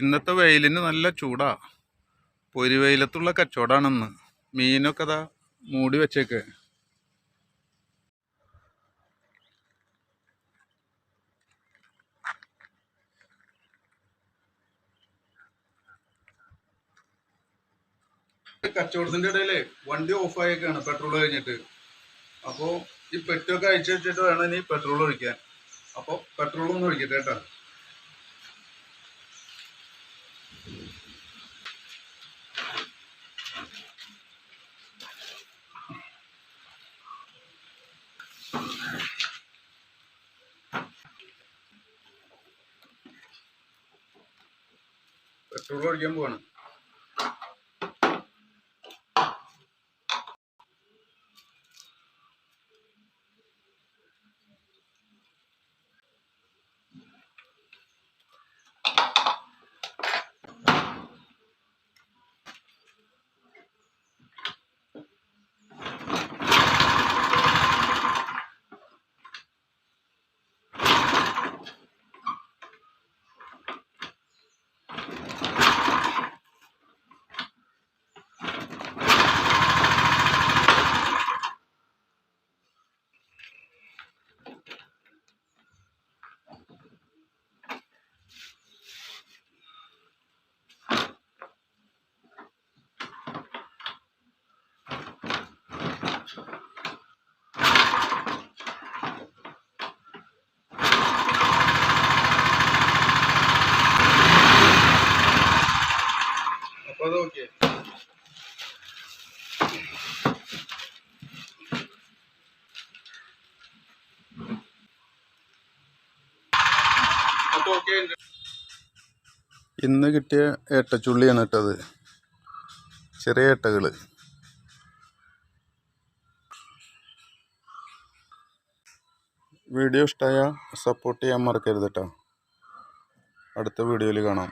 ഇന്നത്തെ വെയിലിന് നല്ല ചൂടാ. പൊരി വെയിലത്തുള്ള കച്ചവടാണെന്ന്. മീനൊക്കെ അതാ മൂടി വെച്ചേക്ക്. കച്ചവടത്തിന്റെ ഇടയിൽ വണ്ടി ഓഫ് ആയേക്കാണ് പെട്രോൾ കഴിഞ്ഞിട്ട്. അപ്പോൾ ഈ പെറ്റൊക്കെ അഴിച്ചു വെച്ചിട്ട് വേണം ഇനി പെട്രോൾ ഒഴിക്കാൻ. അപ്പോൾ പെട്രോൾ ഒന്ന് ഒഴിക്കട്ടെ കേട്ടോ. പെട്രോൾ ഒഴിക്കാൻ പോവാണ്. അപ്പൊ അത് ഓക്കെ ഇന്ന് കിട്ടിയ ഏട്ടച്ചുള്ളിയാണ് ഇട്ടത് ചെറിയ ഏട്ടകൾ. വീഡിയോ ഇഷ്ടമായ സപ്പോർട്ട് ചെയ്യാൻ മറക്കരുത് കേട്ടോ. അടുത്ത വീഡിയോയിൽ കാണാം.